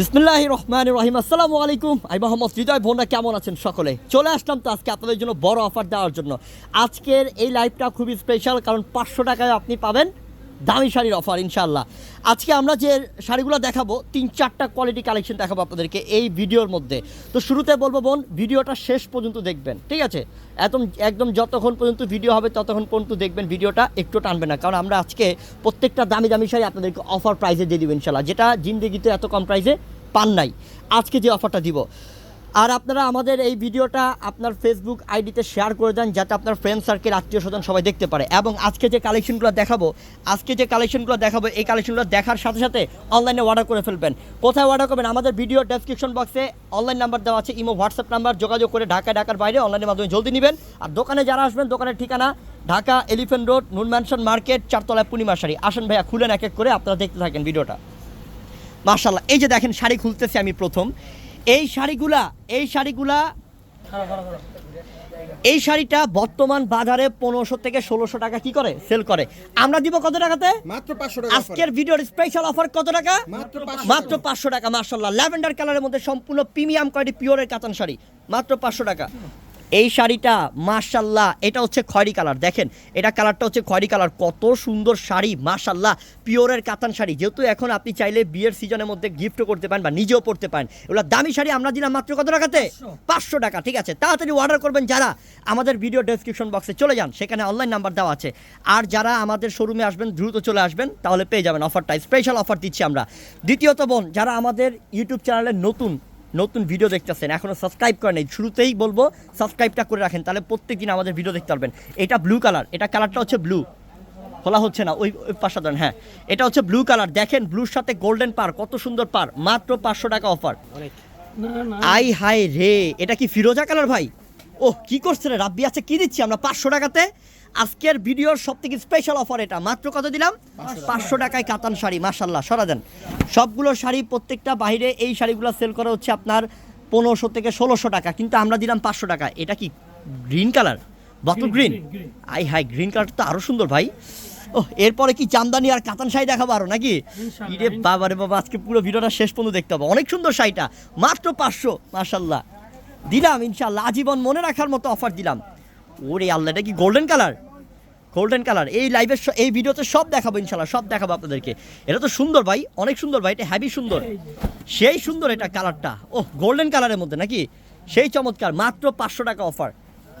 বিসমুল্লাহ রহমান রহিম আসসালামু আলাইকুম। আমি মোহাম্মদ হৃদয় বোনরা কেমন আছেন সকলে? চলে আসলাম তো আজকে আপনাদের জন্য বড় অফার দেওয়ার জন্য। আজকের এই লাইভটা খুবই স্পেশাল কারণ পাঁচশো টাকায় আপনি পাবেন দামি শাড়ির অফার ইনশাল্লাহ আজকে আমরা যে শাড়িগুলো দেখাবো, তিন চারটা কোয়ালিটি কালেকশন দেখাবো আপনাদেরকে এই ভিডিওর মধ্যে। তো শুরুতে বলব বোন, ভিডিওটা শেষ পর্যন্ত দেখবেন, ঠিক আছে? একদম একদম যতক্ষণ পর্যন্ত ভিডিও হবে, ততক্ষণ পর্যন্ত দেখবেন ভিডিওটা, একটু টানবে না। কারণ আমরা আজকে প্রত্যেকটা দামি দামি শাড়ি আপনাদেরকে অফার প্রাইসে দিয়ে দিব ইনশাল্লাহ যেটা জিন্দেগিতে এত কম প্রাইসে পান নাই। আজকে যে অফারটা দিব আর আপনারা আমাদের এই ভিডিওটা আপনার ফেসবুক আইডিতে শেয়ার করে দেন, যাতে আপনার ফ্রেন্ড সার্কেল আত্মীয় স্বজন সবাই দেখতে পারে। এবং আজকে যে কালেকশনগুলো দেখাবো, আজকে যে কালেকশনগুলো দেখাবো, এই কালেকশনগুলো দেখার সাথে সাথে অনলাইনে অর্ডার করে ফেলবেন। কোথায় অর্ডার করবেন? আমাদের ভিডিও ডেসক্রিপশন বক্সে অনলাইন নাম্বার দেওয়া আছে, ইমো হোয়াটসঅ্যাপ নাম্বার যোগাযোগ করে ঢাকা, ঢাকার বাইরে অনলাইনের মাধ্যমে জলদি নেবেন। আর দোকানে যারা আসবেন, দোকানের ঠিকানা, Dhaka elephant road Noon mansion market চারতলায় Purnima sari আসেন ভাইয়া, খুলেন এক এক করে আপনারা দেখতে থাকেন ভিডিওটা মার্শাল্লাহ এই যে দেখেন, শাড়ি খুলতেছি আমি প্রথম। এই শাড়িগুলা এই শাড়িগুলা এই শাড়িটা বর্তমান বাজারে পনেরোশো থেকে ষোলোশো টাকা কি করে? সেল করে। আমরা দিব কত টাকাতে? মাত্র পাঁচশো টাকা আজকের ভিডিওর স্পেশাল অফার কত টাকা? মাত্র পাঁচশো টাকা। মার্শাল্লাহ ল্যাভেন্ডার কালারের মধ্যে সম্পূর্ণ প্রিমিয়াম কয়েকটি পিওরের কাতান শাড়ি। মাত্র পাঁচশো টাকা। এই শাড়িটা মার্শাল্লাহ এটা হচ্ছে খয়রি কালার। দেখেন এটা কালারটা হচ্ছে খয়রি কালার। কত সুন্দর শাড়ি মার্শাল্লাহ পিওরের কাতান শাড়ি। যেহেতু এখন আপনি চাইলে বিয়ের সিজনের মধ্যে গিফটও করতে পারেন বা নিজেও পড়তে পারেন। এগুলো দামি শাড়ি আমরা দিলাম মাত্র কত টাকাতে? পাঁচশো। টাকা ঠিক আছে? তাড়াতাড়ি অর্ডার করবেন যারা। আমাদের ভিডিও ডেসক্রিপশন বক্সে চলে যান। সেখানে অনলাইন নাম্বার দেওয়া আছে। আর যারা আমাদের শোরুমে আসবেন দ্রুত চলে আসবেন তাহলে পেয়ে যাবেন অফারটা স্পেশাল অফার দিচ্ছি আমরা। দ্বিতীয়ত বোন যারা আমাদের ইউটিউব চ্যানেলে নতুন নতুন ভিডিও দেখতেছেন এখনও সাবস্ক্রাইব করেন নাই শুরুতেই বলব সাবস্ক্রাইবটা করে রাখেন তাহলে প্রত্যেক দিন আমাদের ভিডিও দেখতে পারবেন। এটা ব্লু কালার এটা কালারটা হচ্ছে ব্লু খোলা হচ্ছে না ওই ওই পাশটা দেন হ্যাঁ। এটা হচ্ছে ব্লু কালার দেখেন ব্লুর সাথে গোল্ডেন পার কত সুন্দর পার মাত্র পাঁচশো টাকা অফার আই হাই রে এটা কি ফিরোজা কালার ভাই? ও কি করছে রে রাব্বি আছে কি দিচ্ছি আমরা পাঁচশো টাকাতে? আজকের ভিডিওর সব থেকে স্পেশাল অফার এটা। মাত্র কত দিলাম? পাঁচশো টাকায় কাতান শাড়ি মাসাল্লাহ সরা দেন। সবগুলো শাড়ি প্রত্যেকটা বাইরে এই শাড়িগুলো সেল করা হচ্ছে আপনার পনেরোশো থেকে ষোলোশো টাকা কিন্তু আমরা দিলাম পাঁচশো টাকা। এটা কি গ্রিন কালার বটল গ্রিন আই হাই গ্রিন কালার তো আরও সুন্দর ভাই। ও এরপরে কি চান্দানি আর কাতান শাড়ি দেখাবো আরও নাকি? ইরে বাবা রে বাবা আজকে পুরো ভিডিওটা শেষ পর্যন্ত দেখতে হবে। অনেক সুন্দর শাড়িটা মাত্র পাঁচশো মাশাল্লাহ দিলাম ইনশাল্লাহ আজীবন মনে রাখার মতো অফার দিলাম। ওরে আল্লাহ, এটা কি গোল্ডেন কালার গোল্ডেন কালার এই লাইভের এই ভিডিওতে সব দেখাবো ইনশাল্লাহ সব দেখাবো আপনাদেরকে। এটা তো সুন্দর ভাই, অনেক সুন্দর ভাই, এটা হ্যাভি সুন্দর। সেই সুন্দর এটা কালারটা ও গোল্ডেন কালারের মধ্যে নাকি? সেই চমৎকার, মাত্র পাঁচশো টাকা অফার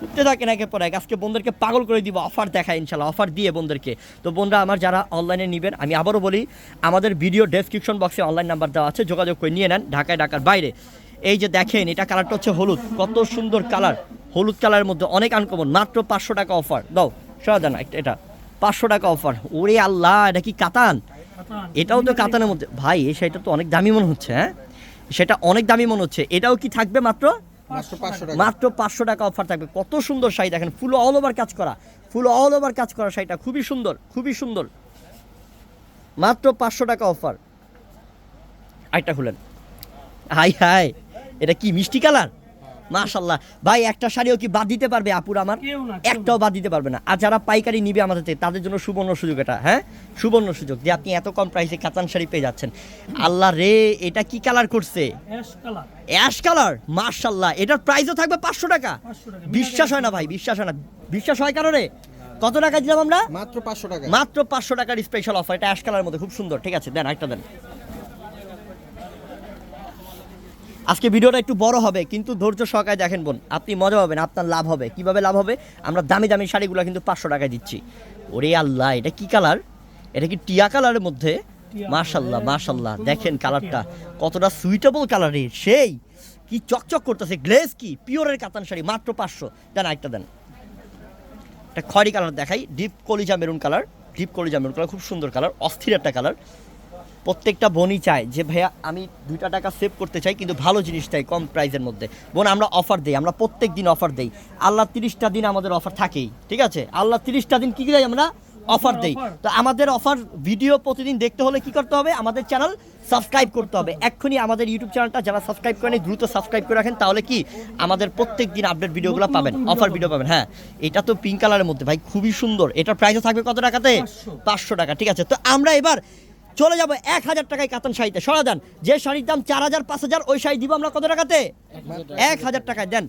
উঠতে থাকেন একের পর এক, আজকে বন্ধুদেরকে পাগল করে দিব অফার দেখায় ইনশাল্লাহ অফার দিয়ে বন্ধুদেরকে। তো বন্ধুরা, আমার যারা অনলাইনে নেবেন, আমি আবারও বলি, আমাদের ভিডিও ডেসক্রিপশন বক্সে অনলাইন নাম্বার দেওয়া আছে, যোগাযোগ করে নিয়ে নেন ঢাকায়, ঢাকার বাইরে। এই যে দেখেন, এটা কালারটা হচ্ছে হলুদ। কত সুন্দর কালার হলুদ কালারের মধ্যে অনেক আনকমন মাত্র পাঁচশো টাকা অফার দাও একটা এটা পাঁচশো টাকা অফার ওরে আল্লাহ এটা কি কাতান? এটাও তো কাতানের মধ্যে। ভাই এই শাড়িটা তো অনেক দামি মনে হচ্ছে হ্যাঁ? সেটা অনেক দামি মনে হচ্ছে। এটাও কি থাকবে মাত্র? মাত্র পাঁচশো টাকা। মাত্র পাঁচশো টাকা অফার থাকবে। কত সুন্দর শাড়ি দেখেন ফুল অল ওভার কাজ করা। ফুল অল ওভার কাজ করা শাড়িটা খুবই সুন্দর খুবই সুন্দর। মাত্র পাঁচশো টাকা অফার আরেকটা খুলেন। হাই হাই এটা কি মিষ্টি কালার? মাশাল্লাহ ভাই একটা শাড়িও কি বাদ দিতে পারবে আপুর আমার? একটাও বাদ দিতে পারবে না। আর যারা পাইকারি নিবে আমাদের থেকে তাদের জন্য সুবর্ণ সুযোগ এটা হ্যাঁ? সুবর্ণ সুযোগ যে আপনি এত কম প্রাইসে কাতান শাড়ি পেয়ে যাচ্ছেন। আল্লাহ রে এটা কি কালার করছে? অ্যাশ কালার অ্যাশ কালার মার্শাল্লাহ এটার প্রাইসও থাকবে পাঁচশো টাকা। বিশ্বাস হয় না ভাই বিশ্বাস হয় না। বিশ্বাস হয় কারণে কত টাকা দিলাম আমরা? মাত্র পাঁচশো টাকা। মাত্র পাঁচশো টাকার স্পেশাল অফার এটা অ্যাশ কালার মধ্যে খুব সুন্দর। ঠিক আছে দেন একটা দেন। আজকে ভিডিওটা একটু বড় হবে কিন্তু ধৈর্য সহকারে দেখেন বোন আপনি মজা পাবেন আপনার লাভ হবে। কীভাবে লাভ হবে? আমরা দামি দামি শাড়িগুলো কিন্তু পাঁচশো টাকায় দিচ্ছি। ওরে আল্লাহ এটা কি কালার? এটা কি টিয়া কালারের মধ্যে? মাশাল্লাহ। মাশাল্লাহ দেখেন কালারটা। কতটা সুইটেবল কালারের সেই! কি চকচক করতেছে গ্লেজ কি? পিওরের কাতান শাড়ি মাত্র পাঁচশো। দেন একটা দেন। একটা খয়রি কালার দেখাই ডিপ কলিজা মেরুন কালার ডিপ কলিজা মেরুন কালার খুব সুন্দর কালার অস্থির একটা কালার। প্রত্যেকটা বোনই চায় যে ভাইয়া আমি দুইটা টাকা সেভ করতে চাই কিন্তু ভালো জিনিস চাই কম প্রাইসের মধ্যে। বোন আমরা অফার দেই আমরা প্রত্যেক দিন অফার দেই। আল্লাহ তিরিশটা দিন আমাদের অফার থাকেই ঠিক আছে? আল্লাহ তিরিশটা দিন কি দেয় আমরা? অফার দেই। তো আমাদের অফার ভিডিও প্রতিদিন দেখতে হলে কি করতে হবে? আমাদের চ্যানেল সাবস্ক্রাইব করতে হবে। এক্ষুনি আমাদের ইউটিউব চ্যানেলটা যারা সাবস্ক্রাইব করেনি দ্রুত সাবস্ক্রাইব করে রাখেন তাহলে কি? আমাদের প্রত্যেক দিন আপডেট ভিডিওগুলো পাবেন অফার ভিডিও পাবেন। হ্যাঁ। এটা তো পিঙ্ক কালারের মধ্যে ভাই খুবই সুন্দর। এটার প্রাইসও থাকবে কত টাকাতে? পাঁচশো টাকা ঠিক আছে? তো আমরা এবার চলে যাব এক হাজার টাকায় কাতান শাড়িতে। সরা দেন যে শাড়ির দাম চার হাজার পাঁচ হাজার ওই শাড়ি দিব আমরা কত টাকাতে? এক হাজার টাকায়। দেন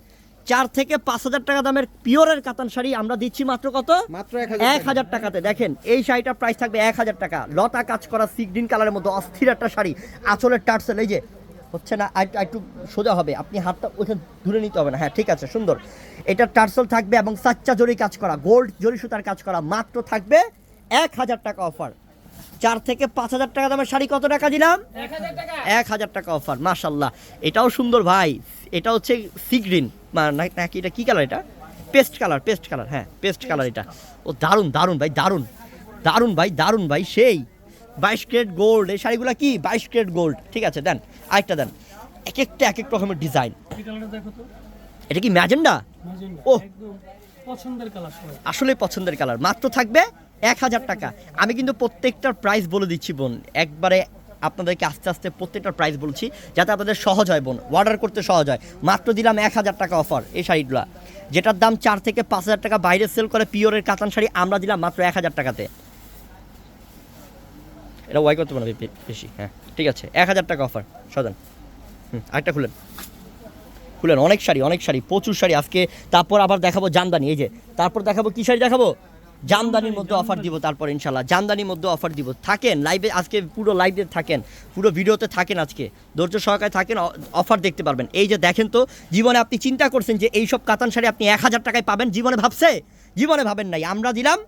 চার থেকে পাঁচ হাজার টাকা দামের পিওরের কাতান শাড়ি আমরা দিচ্ছি মাত্র কত? মাত্র এক হাজার টাকাতে। দেখেন এই শাড়িটার প্রাইস থাকবে এক হাজার টাকা। লতা কাজ করা সি গ্রিন কালারের মধ্যে অস্থির একটা শাড়ি। আঁচলের টার্সেল এই যে হচ্ছে না একটু সোজা হবে। আপনি হাতটা ওখানে ধরে নিতে হবে না। হ্যাঁ ঠিক আছে সুন্দর। এটা টার্সেল থাকবে এবং সাচ্চা জরি কাজ করা গোল্ড জরি সুতার কাজ করা মাত্র থাকবে এক হাজার টাকা অফার চার থেকে পাঁচ হাজার টাকা দামের শাড়ি কত টাকা দিলাম? এক হাজার টাকা। অফার মাশাল্লাহ এটাও সুন্দর ভাই এটা হচ্ছে সি গ্রিন। নাকি এটা কি কালার এটা? পেস্ট কালার পেস্ট কালার হ্যাঁ পেস্ট কালার এটা। ও দারুণ দারুণ ভাই দারুণ। দারুণ ভাই দারুণ ভাই সেই। বাইশ ক্রেট গোল্ড এই শাড়িগুলো কি? বাইশ ক্রেট গোল্ড। ঠিক আছে দেন আরেকটা দেন। এক একটা এক এক রকমের ডিজাইন। এটা কি ম্যাজেন্ডা। একদম পছন্দের কালার আসলে পছন্দের কালার। মাত্র থাকবে এক হাজার টাকা। আমি কিন্তু প্রত্যেকটার প্রাইস বলে দিচ্ছি বোন। একবারে আপনাদেরকে আস্তে আস্তে প্রত্যেকটার প্রাইস বলছি, যাতে আপনাদের সহজ হয় বোন। অর্ডার করতে সহজ হয়। মাত্র দিলাম এক হাজার টাকা অফার এই শাড়িগুলো। যেটার দাম চার থেকে পাঁচ হাজার টাকা, বাইরে সেল করে পিওরের কাতান শাড়ি আমরা দিলাম মাত্র এক হাজার টাকাতে। এটা ওয়াই করতে পারবে বেশি হ্যাঁ। ঠিক আছে, এক হাজার টাকা অফার সদান হুম, আরেকটা খুলেন। খুলেন, অনেক শাড়ি অনেক শাড়ি, প্রচুর শাড়ি। আজকে তারপর আবার দেখাবো জামদানি, এই যে। তারপর দেখাবো কি শাড়ি দেখাবো? জামদানির মধ্যে অফার দিব তারপর ইনশাল্লাহ জামদানির মধ্যে অফার দিব। থাকেন লাইভে আজকে পুরো লাইভে থাকেন পুরো ভিডিওতে থাকেন আজকে। ধৈর্য সহকারে থাকেন অফার দেখতে পারবেন। এই যে দেখেন তো জীবনে আপনি চিন্তা করছেন যে এই সব কাতান শাড়ি আপনি এক হাজার টাকায় পাবেন জীবনে ভাবছে? জীবনে ভাবেন নাই আমরা দিলাম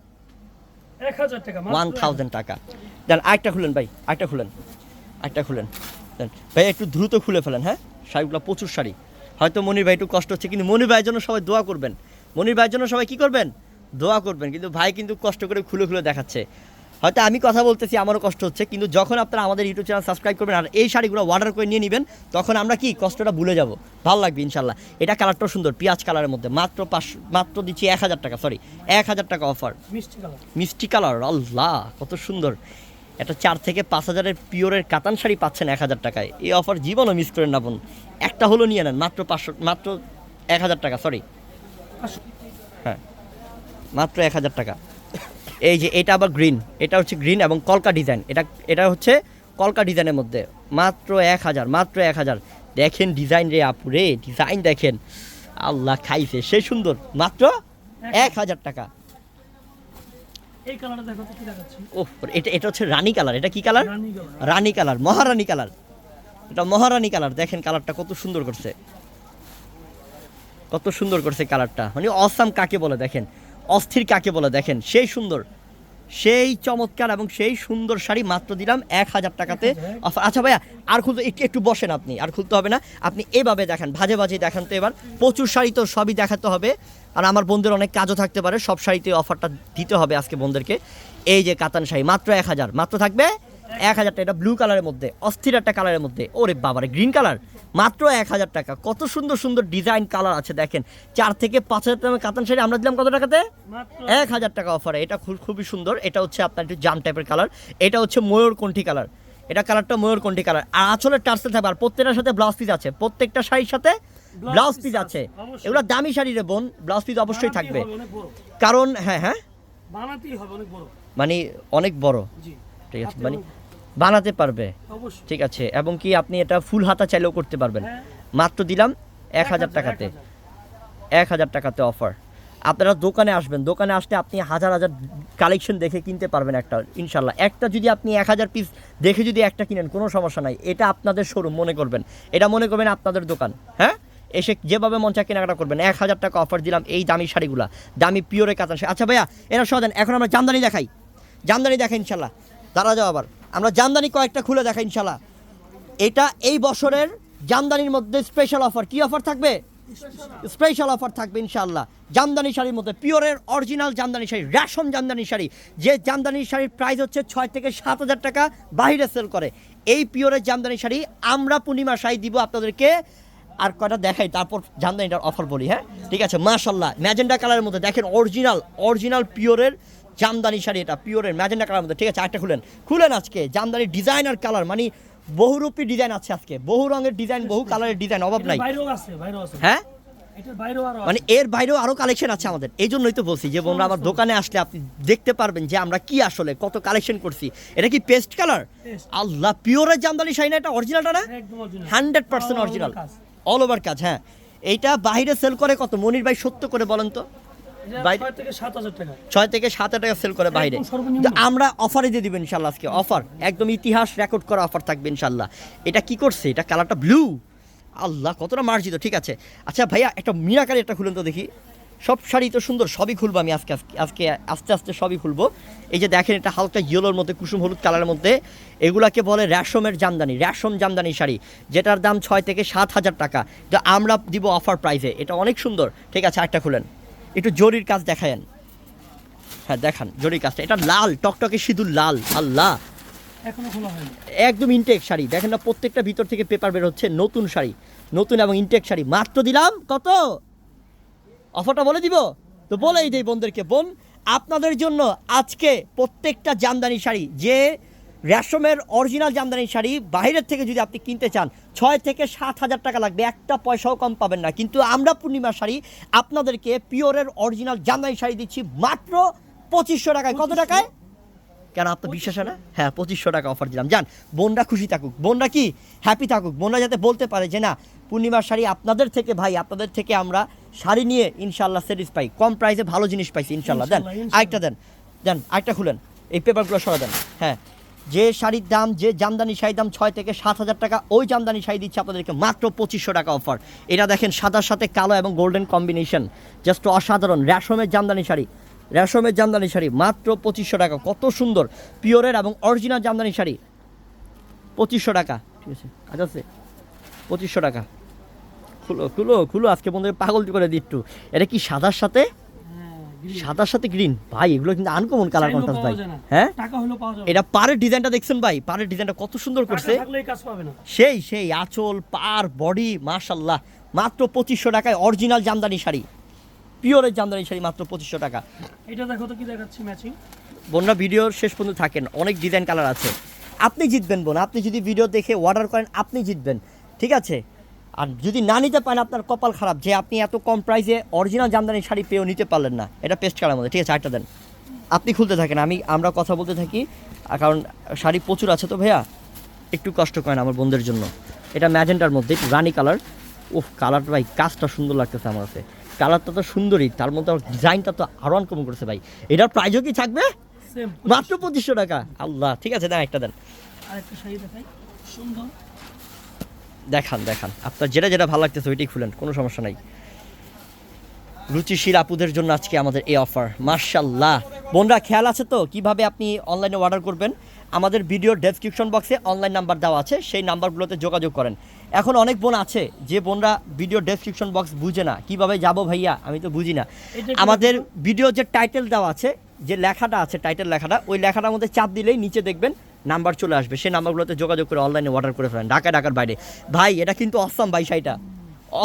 এক হাজার টাকা মাত্র ওয়ান থাউজেন্ড টাকা। দেন আরেকটা খুলেন ভাই আরেকটা খুলেন আরেকটা খুলেন। দেন ভাই একটু দ্রুত খুলে ফেলেন হ্যাঁ? শাড়িগুলো প্রচুর শাড়ি। হয়তো মনির ভাই একটু কষ্ট হচ্ছে কিন্তু মনির ভাইয়ের জন্য সবাই দোয়া করবেন। মনির ভাইয়ের জন্য সবাই কি করবেন? দোয়া করবেন কিন্তু ভাই কিন্তু কষ্ট করে খুলে খুলে দেখাচ্ছে। হয়তো আমি কথা বলতেছি আমারও কষ্ট হচ্ছে কিন্তু যখন আপনারা আমাদের ইউটিউব চ্যানেল সাবস্ক্রাইব করবেন আর এই শাড়িগুলো অর্ডার করে নিয়ে নেবেন তখন আমরা কি কষ্টটা ভুলে যাব? ভালো লাগবে ইনশাল্লাহ এটা কালারটাও সুন্দর পিঁয়াজ কালারের মধ্যে। মাত্র পাঁচশো মাত্র দিচ্ছি এক হাজার টাকা সরি এক হাজার টাকা অফার মিষ্টি কালার মিষ্টি কালার আল্লাহ কত সুন্দর। এটা চার থেকে পাঁচ হাজারের পিওরের কাতান শাড়ি পাচ্ছেন এক হাজার টাকায়। এই অফার জীবনও মিস করেন না বোন। একটা হলো নিয়ে নেন মাত্র পাঁচশো মাত্র এক হাজার টাকা সরি হ্যাঁ। মাত্র এক হাজার টাকা। এই যে এটা আবার গ্রিন এটা হচ্ছে গ্রিন এবং কলকা ডিজাইন এটা এটা হচ্ছে কলকা ডিজাইনের মধ্যে। মাত্র এক হাজার মাত্র এক হাজার। দেখেন ডিজাইন রে আপু রে ডিজাইন দেখেন। আল্লাহ খাইছে সে সুন্দর। মাত্র এক হাজার টাকা। ওহ এটা এটা হচ্ছে রানী কালার এটা কি কালার রানী কালার রানী কালার মহারানী কালার এটা মহারানী কালার দেখেন কালারটা কত সুন্দর করছে। কত সুন্দর করছে কালারটা মানে অসাম কাকে বলে দেখেন। অস্থির কাকে বলে দেখেন? সেই সুন্দর সেই চমৎকার এবং সেই সুন্দর শাড়ি মাত্র দিলাম এক হাজার টাকাতে। আচ্ছা ভাইয়া আর খুলতে একটু একটু বসেন আপনি আর খুলতে হবে না। আপনি এভাবে দেখেন ভাজে ভাজে দেখান তো এবার। প্রচুর শাড়ি তো সবই দেখাতে হবে। আর আমার বন্ধুদের অনেক কাজও থাকতে পারে সব শাড়িতে অফারটা দিতে হবে আজকে বন্ধুদেরকে। এই যে কাতান শাড়ি মাত্র এক হাজার মাত্র থাকবে এক হাজারটা এটা ব্লু কালারের মধ্যে অস্থির একটা কালারের মধ্যে। ওরে বাবারে গ্রিন কালার মাত্র এক হাজার টাকা। কত সুন্দর সুন্দর ডিজাইন কালার আছে দেখেন। চার থেকে পাঁচ হাজার টাকা কাতান শাড়ি আমরা দিলাম কত টাকাতে? এক হাজার টাকা অফারে এটা খুব খুবই সুন্দর। এটা হচ্ছে আপনার একটু জাম টাইপের কালার। এটা হচ্ছে ময়ূর কণ্ঠি কালার। এটা কালারটা ময়ূর কণ্ঠি কালার। আর আঁচলের টার্সেল থাকবে আর প্রত্যেকটার সাথে ব্লাউজ পিস আছে। প্রত্যেকটা শাড়ির সাথে ব্লাউজ পিস আছে। এগুলো দামি শাড়ি রে বোন ব্লাউজ পিস অবশ্যই থাকবে। কারণ হ্যাঁ হ্যাঁ। মানে অনেক বড়। ঠিক আছে মানে বানাতে পারবে। ঠিক আছে এবং কি আপনি এটা ফুল হাতা চাইলেও করতে পারবেন। হ্যাঁ। মাত্র দিলাম এক হাজার টাকাতে। এক হাজার। টাকাতে অফার আপনারা দোকানে আসবেন দোকানে আসলে আপনি হাজার হাজার কালেকশন দেখে কিনতে পারবেন একটা ইনশাল্লাহ একটা যদি আপনি এক হাজার পিস দেখে যদি একটা কিনেন কোনো সমস্যা নাই। এটা আপনাদের শোরুম মনে করবেন। এটা মনে করবেন আপনাদের দোকান হ্যাঁ? এসে যেভাবে মন চায় কেনাকাটা করবেন। এক হাজার টাকা অফার দিলাম এই দামি শাড়িগুলা। দামি পিওরে কাতান আচ্ছা ভাইয়া এরা সহ দেন এখন আমরা জামদানি দেখাই। জামদানি দেখাই ইনশাল্লাহ দাঁড়া যাও আবার। আমরা জামদানি কয়েকটা খুলে দেখাই ইনশাল্লাহ এটা এই বছরের জামদানির মধ্যে স্পেশাল অফার কি অফার থাকবে? স্পেশাল অফার থাকবে ইনশাল্লাহ জামদানি শাড়ির মধ্যে পিওরের অরিজিনাল জামদানি শাড়ি, রেশম জামদানি শাড়ি। যে জামদানি শাড়ির প্রাইস হচ্ছে ছয় থেকে সাত হাজার টাকা বাইরে সেল করে। এই পিওরের জামদানি শাড়ি আমরা পূর্ণিমা শাড়ি দিব আপনাদেরকে। আর কয়টা দেখাই, তারপর জামদানিটার অফার বলি হ্যাঁ? ঠিক আছে মাশাল্লাহ ম্যাজেন্ডা কালারের মধ্যে দেখেন অরিজিনাল অরিজিনাল পিওরের জামদানি শাড়ি এটা পিওরের ম্যাজেন্ডা কালার মধ্যে ঠিক আছে একটা খুলেন। খুলেন আজকে জামদানি ডিজাইনার কালার মানে বহুরূপী ডিজাইন আছে আজকে বহু রঙের ডিজাইন বহু কালারের ডিজাইন অভাব নাই। বাইরেও আছে বাইরেও আছে। হ্যাঁ? মানে এর বাইরেও আরও কালেকশন আছে আমাদের এই জন্যই তো বলছি যে বোনরা আমার দোকানে আসলে আপনি দেখতে পারবেন যে আমরা কি আসলে কত কালেকশন করছি। এটা কি পেস্ট কালার। আল্লাহ পিওরের জামদানি শাড়ি না এটা অরিজিনালটা না? একদম original। Hundred percent original all over কাজ। হ্যাঁ। এইটা বাইরে সেল করে কত? মনির ভাই সত্য করে বলেন তো। ছয় থেকে সাত হাজার টাকা। সেল করে বাইরে। আমরা অফারে দিয়ে দিবেন ইনশাল্লাহ আজকে। অফার একদম ইতিহাস রেকর্ড করা অফার থাকবে ইনশাল্লাহ এটা কি করছে? এটা কালারটা ব্লু আল্লাহ কতটা মার্জিত ঠিক আছে। আচ্ছা ভাইয়া একটা মিরাকারি একটা খুলেন তো দেখি। সব শাড়ি তো সুন্দর সবই খুলবো আমি আজকে আজকে- আজকে আস্তে আস্তে সবই খুলবো। এই যে দেখেন এটা হালকা ইয়েলোর মধ্যে কুসুম হলুদ কালারের মধ্যে। এগুলাকে বলে রেশমের জামদানি রেশম জামদানি শাড়ি যেটার দাম ছয় থেকে সাত হাজার টাকা। তো আমরা দিব অফার প্রাইসে এটা অনেক সুন্দর ঠিক আছে একটা খুলেন। একটু জরির কাজ দেখায়েন। হ্যাঁ দেখান জরির কাজটা। এটা লাল টকটকে সিঁদুর লাল। আল্লাহ। একদম ইনটেক শাড়ি। দেখেন না প্রত্যেকটা ভিতর থেকে পেপার বের হচ্ছে নতুন শাড়ি। নতুন এবং ইনটেক শাড়ি। মাত্র দিলাম কত? অফারটা বলে দিব? তো বলেই দেই বোনদেরকে বোন আপনাদের জন্য আজকে প্রত্যেকটা জামদানি শাড়ি যে রেশমের অরিজিনাল জামদানি শাড়ি বাইরের থেকে যদি আপনি কিনতে চান ছয় থেকে সাত হাজার টাকা লাগবে একটা পয়সাও কম পাবেন না। কিন্তু আমরা পূর্ণিমা শাড়ি আপনাদেরকে পিওরের অরিজিনাল জামদানি শাড়ি দিচ্ছি মাত্র পঁচিশশো টাকায়। কত টাকায়? কেন আপনার বিশ্বাস না? হ্যাঁ পঁচিশশো টাকা অফার দিলাম। যান বোনরা খুশি থাকুক। বোনরা কি? হ্যাপি থাকুক। বোনরা যাতে বলতে পারে যে না পূর্ণিমার শাড়ি আপনাদের থেকে ভাই আপনাদের থেকে আমরা শাড়ি নিয়ে ইনশাল্লাহ স্যাটিসফাই কম প্রাইসে ভালো জিনিস পাইছি ইনশাল্লাহ দেন। আরেকটা দেন। দেন আরেকটা খুলেন। এই পেপারগুলো সরা দেন হ্যাঁ। যে শাড়ির দাম, যে জামদানি শাড়ির দাম ছয় থেকে সাত হাজার টাকা, ওই জামদানি শাড়ি দিচ্ছে আপনাদেরকে মাত্র পঁচিশশো টাকা অফার এটা দেখেন সাদার সাথে কালো এবং গোল্ডেন কম্বিনেশন জাস্ট অসাধারণ, রেশমের জামদানি শাড়ি। রেশমের জামদানি শাড়ি, মাত্র পঁচিশশো টাকা। কত সুন্দর, পিওরের এবং অরিজিনাল জামদানি শাড়ি। পঁচিশশো টাকা। ঠিক আছে, কাজ আছে। পঁচিশশো টাকা। খুলো খুলো খুলো আজকে বন্ধুদের পাগল করে একটু। এটা কি সাদার সাথে। সাদার সাথে গ্রিন ভাই এগুলো কিন্তু আনকমন কালার কন্ট্রাস্ট ভাই। হ্যাঁ? এটা পাড়ের ডিজাইনটা দেখছেন ভাই? পাড়ের ডিজাইনটা কত সুন্দর করছে। সেই সেই আঁচল পার বডি মাশাল্লাহ মাত্র পঁচিশশো টাকায় অরিজিনাল জামদানি শাড়ি। পিওরের জামদানি শাড়ি মাত্র পঁচিশশো টাকা। এটা দেখো তো কি দেখাচ্ছি ম্যাচিং বোনরা ভিডিওর শেষ পর্যন্ত থাকেন। অনেক ডিজাইন কালার আছে। আপনি জিতবেন বোন। আপনি যদি ভিডিও দেখে অর্ডার করেন আপনি জিতবেন। ঠিক আছে? আর যদি না নিতে পারেন আপনার কপাল খারাপ যে আপনি এত কম প্রাইসে অরিজিনাল জামদানি শাড়ি পেয়েও নিতে পারলেন না এটা পেস্ট কালার মধ্যে ঠিক আছে আরেকটা দেন। আপনি খুলতে থাকেন আমি আমরা কথা বলতে থাকি কারণ শাড়ি প্রচুর আছে তো ভাইয়া একটু কষ্ট করেন আমার বোনদের জন্য। এটা ম্যাজেন্টার মধ্যে রানি কালার। উফ কালারটা ভাই কাজটা সুন্দর লাগতেছে আমার কাছে। কালারটা তো সুন্দরই তার মধ্যে ডিজাইনটা তো আরও আনকমন করেছে ভাই। এটার প্রাইজও কি থাকবে? মাত্র পঁচিশশো টাকা। আল্লাহ ঠিক আছে দেন একটা দেন। আর একটা শাড়ি দেখাই। সুন্দর। দেখান দেখান। আপনার যেটা যেটা ভালো লাগতেছে ওইটাই খুলেন কোনো সমস্যা নাই। রুচিশীল আপুদের জন্য আজকে আমাদের এই অফার মার্শাল্লাহ বোনরা খেয়াল আছে তো? কীভাবে আপনি অনলাইনে অর্ডার করবেন? আমাদের ভিডিওর ডেসক্রিপশন বক্সে অনলাইন নাম্বার দেওয়া আছে সেই নাম্বারগুলোতে যোগাযোগ করেন। এখন অনেক বোন আছে যে বোনরা ভিডিও ডেসক্রিপশন বক্স বুঝে না। কীভাবে যাব ভাইয়া? আমি তো বুঝি না। আমাদের ভিডিও যে টাইটেল দেওয়া আছে যে লেখাটা আছে টাইটেল লেখাটা ওই লেখাটার মধ্যে চাপ দিলেই নিচে দেখবেন নাম্বার চলে আসবে। সেই নাম্বারগুলোতে যোগাযোগ করে অনলাইনে অর্ডার করে ফেলেন। ঢাকা ঢাকার বাইরে। ভাই এটা কিন্তু অসাম ভাই শাড়িটা।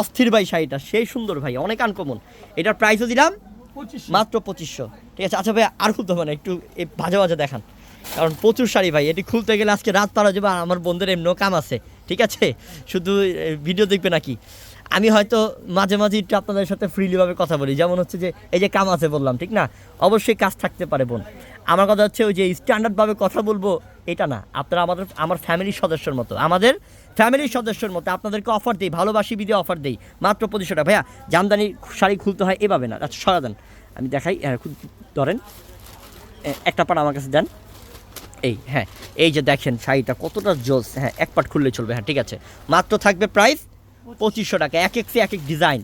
অস্থির ভাই শাড়িটা। সেই সুন্দর ভাই অনেক আনকমন এটার প্রাইসও দিলাম মাত্র পঁচিশশো। ঠিক আছে আচ্ছা ভাই আর খুলতে হবে না একটু ভাজা ভাজা দেখান। কারণ প্রচুর শাড়ি ভাই এটি খুলতে গেলে আজকে রাত পারা যাবে আমার বন্ধুদের এমনিও কাম আছে। ঠিক আছে? শুধু ভিডিও দেখবে নাকি? আমি হয়তো মাঝে মাঝে একটু আপনাদের সাথে ফ্রিলিভাবে কথা বলি। যেমন হচ্ছে যে এই যে কাম আছে বললাম ঠিক না? অবশ্যই কাজ থাকতে পারে বোন। আমার কথা হচ্ছে ওই যে স্ট্যান্ডার্ডভাবে কথা বলব এটা না আপনারা আমাদের আমার ফ্যামিলির সদস্যের মতো। আমাদের ফ্যামিলির সদস্যের মতো আপনাদেরকে অফার দিই ভালোবাসি বিদে অফার দিই। মাত্র পঁচিশশো টাকা। ভাইয়া জামদানি শাড়ি খুলতে হয় এভাবে না। আচ্ছা সরা দেন। আমি দেখাই হ্যাঁ, ধরেন। একটা পাট আমার কাছে দেন। এই হ্যাঁ এই যে দেখেন শাড়িটা কতটা জোস। হ্যাঁ এক পাট খুললে চলবে। হ্যাঁ ঠিক আছে। মাত্র থাকবে প্রাইস পঁচিশশো টাকা। এক এক সে এক এক ডিজাইন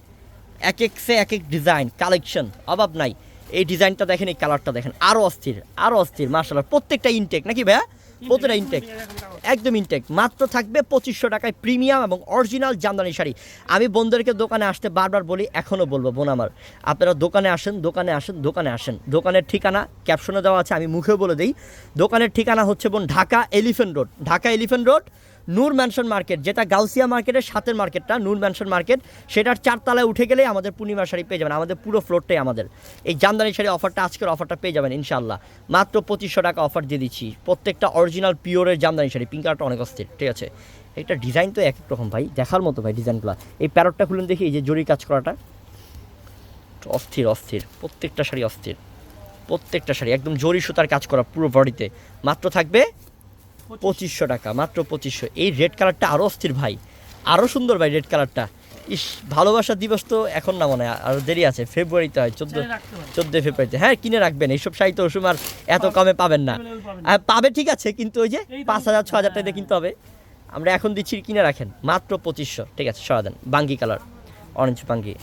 এক এক সে এক এক ডিজাইন কালেকশন অভাব নাই। এই ডিজাইনটা দেখেন এই কালারটা দেখেন। আরও অস্থির আরও অস্থির মার্শাল্লাহ প্রত্যেকটা ইনটেক নাকি ভাইয়া? প্রত্যেকটা ইনটেক একদম ইনটেক মাত্র থাকবে পঁচিশশো টাকায় প্রিমিয়াম এবং অরিজিনাল জামদানি শাড়ি। আমি বন্ধুদেরকে দোকানে আসতে বারবার বলি এখনও বলব, বোন আমার। আপনারা দোকানে আসেন দোকানে আসেন দোকানে আসেন। দোকানের ঠিকানা ক্যাপশনে দেওয়া আছে, আমি মুখেও বলে দিই। দোকানের ঠিকানা হচ্ছে বোন Dhaka elephant road. Dhaka elephant road Noor mansion market, যেটা গাউসিয়া মার্কেটের সাতের মার্কেটটা, নূর ম্যানশন মার্কেট, সেটার চারতলায় উঠে গেলেই আমাদের পূর্ণিমা শাড়ি পেয়ে যাবেন, আমাদের পুরো ফ্লোরটাই আমাদের। এই জামদানি শাড়ি অফারটা আজকের অফারটা পেয়ে যাবেন ইনশাল্লাহ মাত্র পঁচিশশো টাকা অফার দিয়ে দিচ্ছি, প্রত্যেকটা অরিজিনাল পিওরের জামদানি শাড়ি পিঙ্ক কালারটা অনেক অস্থির, ঠিক আছে? একটা ডিজাইন তো এক এক রকম ভাই, দেখার মতো ভাই ডিজাইনগুলো এই প্যারটটা খুলুন দেখি, এই যে জরি কাজ করাটা। অস্থির অস্থির, প্রত্যেকটা শাড়ি অস্থির, প্রত্যেকটা শাড়ি, একদম জরি সুতার কাজ করা পুরো বডিতে মাত্র থাকবে পঁচিশশো টাকা মাত্র পঁচিশশো। এই রেড কালারটা আরও অস্থির ভাই। আরও সুন্দর ভাই রেড কালারটা ইস ভালোবাসা দিবস তো এখন না মনে হয়। আরও দেরি আছে ফেব্রুয়ারিতে হয় চোদ্দ চোদ্দোই ফেব্রুয়ারিতে। হ্যাঁ কিনে রাখবেন এইসব শাড়ি তো আর এত কমে পাবেন না। আর পাবে ঠিক আছে কিন্তু ওই যে পাঁচ হাজার ছ হাজার টাকা কিনতে হবে। আমরা এখন দিচ্ছি কিনে রাখেন মাত্র পঁচিশশো। ঠিক আছে সরা দেন বাঙ্গি কালার অরেঞ্জ বাঙ্গি।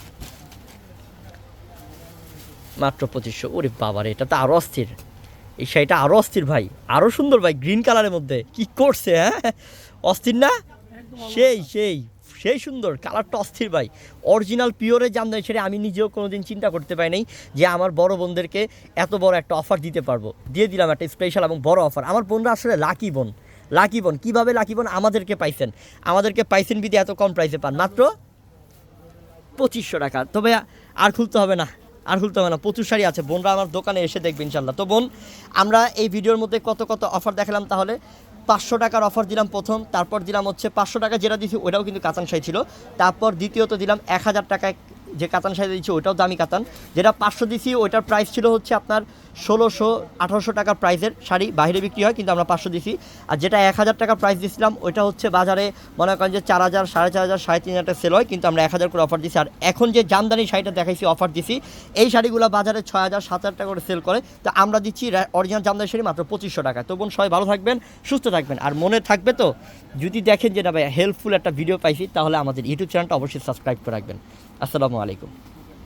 মাত্র পঁচিশশো। ওরে বাবারে এটা তো আরও অস্থির। এই শাড়িটা আরও অস্থির ভাই আরও সুন্দর ভাই গ্রিন কালারের মধ্যে। কি করছে হ্যাঁ? অস্থির না? সেই সেই সেই সুন্দর কালারটা অস্থির ভাই। অরিজিনাল পিওরের জামদানি ছেড়ে আমি নিজেও কোনোদিন চিন্তা করতে পারি নাই যে আমার বড় বোনদেরকে এত বড় একটা অফার দিতে পারব। দিয়ে দিলাম একটা স্পেশাল এবং বড় অফার আমার বোনরা আসলে লাকি বোন লাকি বোন। কীভাবে লাকি বোন? আমাদেরকে পাইছেন। আমাদেরকে পাইছেন বিধি এত কম প্রাইসে পান। মাত্র পঁচিশশো টাকা। তবে আর খুলতে হবে না। আর খুলতে হবে না, প্রচুর শাড়ি আছে। বোনরা আমার দোকানে এসে দেখবে ইনশাল্লাহ। তো বোন, আমরা এই ভিডিওর মধ্যে কত কত অফার দেখালাম তাহলে? পাঁচশো টাকার অফার দিলাম প্রথম, তারপর দিলাম হচ্ছে পাঁচশো টাকা যেটা দিয়েছি, ওটাও কিন্তু কাঁচাংশাই ছিল। তারপর দ্বিতীয়ত দিলাম এক হাজার টাকায় যে কাতান শাড়ি দিচ্ছি ওটাও দামি কাতান। যেটা পাঁচশো দিছি, ওইটার প্রাইস ছিল হচ্ছে আপনার ষোলোশো, আঠারোশো টাকার প্রাইসের শাড়ি বাইরে বিক্রি হয়, কিন্তু আমরা পাঁচশো দিছি। আর যেটা এক হাজার টাকা প্রাইস দিয়েছিলাম ওইটা হচ্ছে বাজারে মনে করেন যে চার হাজার, সাড়ে চার হাজার, সাড়ে তিন হাজার সেল হয়, কিন্তু আমরা এক হাজার করে অফার দিছি। আর এখন যে জামদানি শাড়িটা দেখাইছি অফার দিছি, এই শাড়িগুলো বাজারে ছয় হাজার, সাত হাজার টাকা করে সেল করে। তো আমরা দিচ্ছি অরিজিনাল জামদানি শাড়ি মাত্র পঁচিশশো টাকা। তো বোন, সবাই ভালো থাকবেন, সুস্থ থাকবেন। আর মনে থাকবে তো, যদি দেখেন যে না ভাই হেল্পফুল একটা ভিডিও পাইছি, তাহলে আমাদের ইউটিউব চ্যানেলটা অবশ্যই সাবস্ক্রাইব করে রাখবেন। আসসালামু আলাইকুম।